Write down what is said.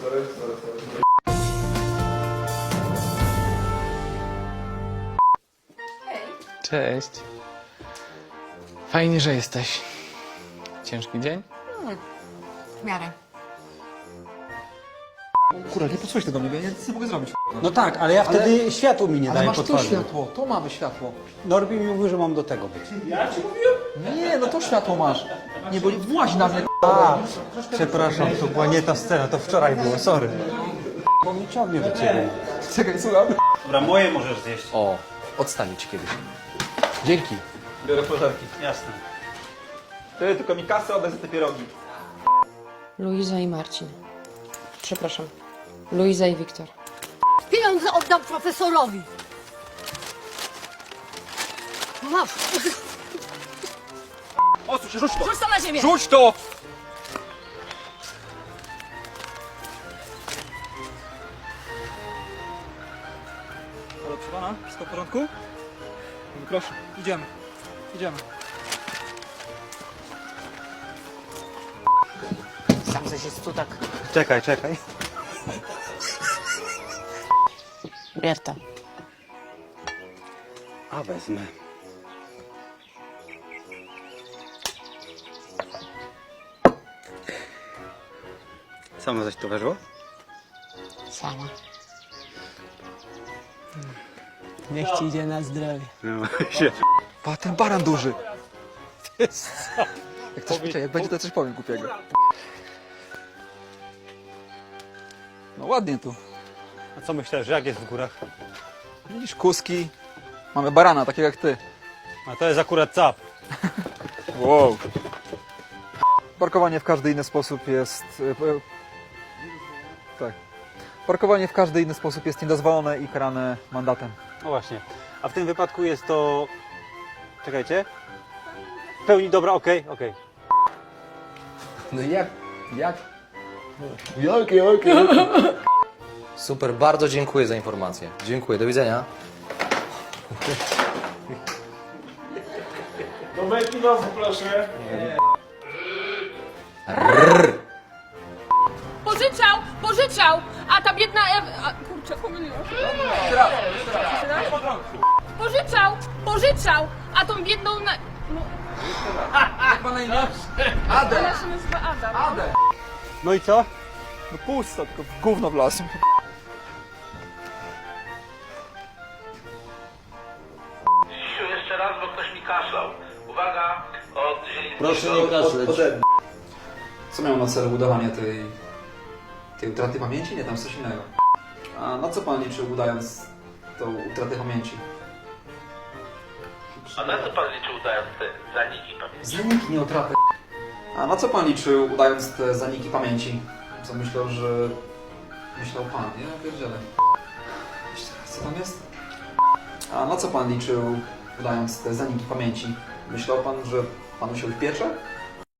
Sorry, sorry, sorry. Cześć. Fajnie, że jesteś. Ciężki dzień? W miarę. Kurwa, nie posłuchaj się do mnie, ja nic nie mogę zrobić. No tak, ale ja wtedy światło mi nie Ale daje masz to twarzy. światło, to mamy światło. Norbi mi mówił, że mam do tego być. Nie, no to światło masz. Nie, bo właź na mnie, A, przepraszam, to była nie ta scena, to wczoraj było, sorry. Bo mnie ciągnie do ciebie. Czekaj, słucham. Dobra, moje możesz zjeść. O, odstanię ci kiedyś. Dzięki. Biorę pożarki. Jasne. Ty, tylko mi kasę za te pierogi. Luiza i Marcin. Przepraszam. Luiza i Wiktor. Pieniądze oddam profesorowi. Masz. Osuń się, rzuć to! Rzuć to na ziemię. Rzuć to! Halo, proszę pana, wszystko w porządku? Proszę, idziemy. Idziemy. Sam coś jest tu tak. Czekaj, czekaj. Berta. A wezmę. Samo zaś to weszło? Sama. Niech ci idzie na zdrowie. No, się. Pa, ten baran duży. Jak coś, czekaj, jak będzie, to coś powiem głupiego. No ładnie tu. A co myślałeś, że jak jest w górach? Widzisz, kuski. Mamy barana, takiego jak ty. A to jest akurat cap. Wow. Parkowanie w każdy inny sposób jest. e, e, Tak. Parkowanie w każdy inny sposób jest niedozwolone i karane mandatem. No właśnie. A w tym wypadku jest to... Czekajcie. W pełni dobra, okej, okej. No jak? Jak? Super, bardzo dziękuję za informację. Dziękuję, do widzenia. Do nowy, proszę. Biedna Ew... A, kurczę, pomyliłam się. Pożyczał, pożyczał, a tą biedną... Na... No. Ona się nazywa Ada. no. No i co? No pusto, tylko w gówno wlazł. Siu, jeszcze raz, bo ktoś mi kaszlał. Uwaga, od dzielnicy... Proszę nie kaszleć. Co miało na celu udawanie tej, tej utraty pamięci? Nie, tam coś innego. A na co pan liczył udając tą utratę pamięci? A na co pan liczył udając te zaniki pamięci? Zaniki, nie utratę. A na co pan liczył udając te zaniki pamięci? Co myślał, że... Myślał pan, nie? Ja pierdzielę. Jeszcze raz, co tam jest? A na co pan liczył udając te zaniki pamięci? Myślał pan, że panu się piecze?